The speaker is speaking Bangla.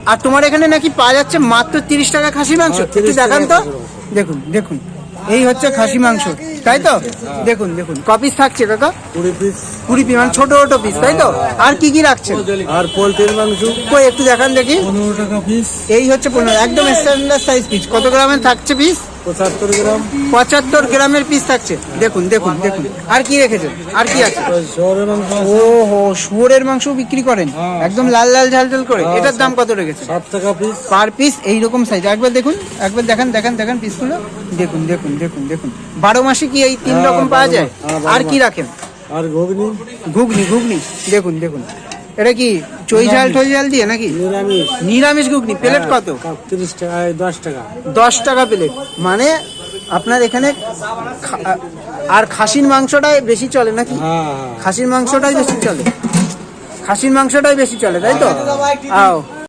আর তোমার এখানে নাকি পাওয়া যাচ্ছে মাত্র তিরিশ টাকা খাসি মাংস। হ্যাঁ, একটু দেখান তো। দেখুন দেখুন। এই হচ্ছে খাসি মাংস তাই তো? দেখুন দেখুন। কপিস থাকছে কাকা? কুড়ি পিস কুড়ি পিস মানে ছোট ছোট পিস তাই তো? আর কি কি রাখছে আর পোলট্রির মাংস। কই একটু দেখান দেখি। পনেরো টাকা পিস এই হচ্ছে পনেরো একদম স্ট্যান্ডার্ড সাইজ পিস কত গ্রামের থাকছে পিস পঁচাত্তর গ্রাম। পঁচাত্তর গ্রামের পিস থাকছে। দেখুন দেখুন দেখুন। আর কি রেখেছেন? আর কি আছে? ও হো শুয়োরের মাংস বিক্রি করেন? হ্যাঁ। একদম লাল লাল ঝাল ঝাল করে। হ্যাঁ, এটার দাম কত রেখেছে সাত টাকা পিস পার পিস এইরকম সাইজ একবার দেখুন একবার দেখান দেখান দেখান পিসগুলো দেখুন দেখুন দেখুন দেখুন। বারো মাসে কি এই তিন হ্যাঁ, রকম পাওয়া যায়? আর কি রাখেন? আর ঘুগনি। ঘুগনি ঘুগনি। দেখুন দেখুন। এটা কি চই ঝাল টই ঝাল দিয়ে নাকি? নিরামিষ। নিরামিষ ঘুগনি প্লেট কত? তিরিশ টাকা দশ টাকা। দশ টাকা প্লেট। মানে আপনার এখানে আর খাসির মাংসটাই বেশি চলে নাকি? হ্যাঁ হ্যাঁ। খাসির মাংসটাই বেশি চলে। খাসির মাংসটাই বেশি চলে তাই তো? আও।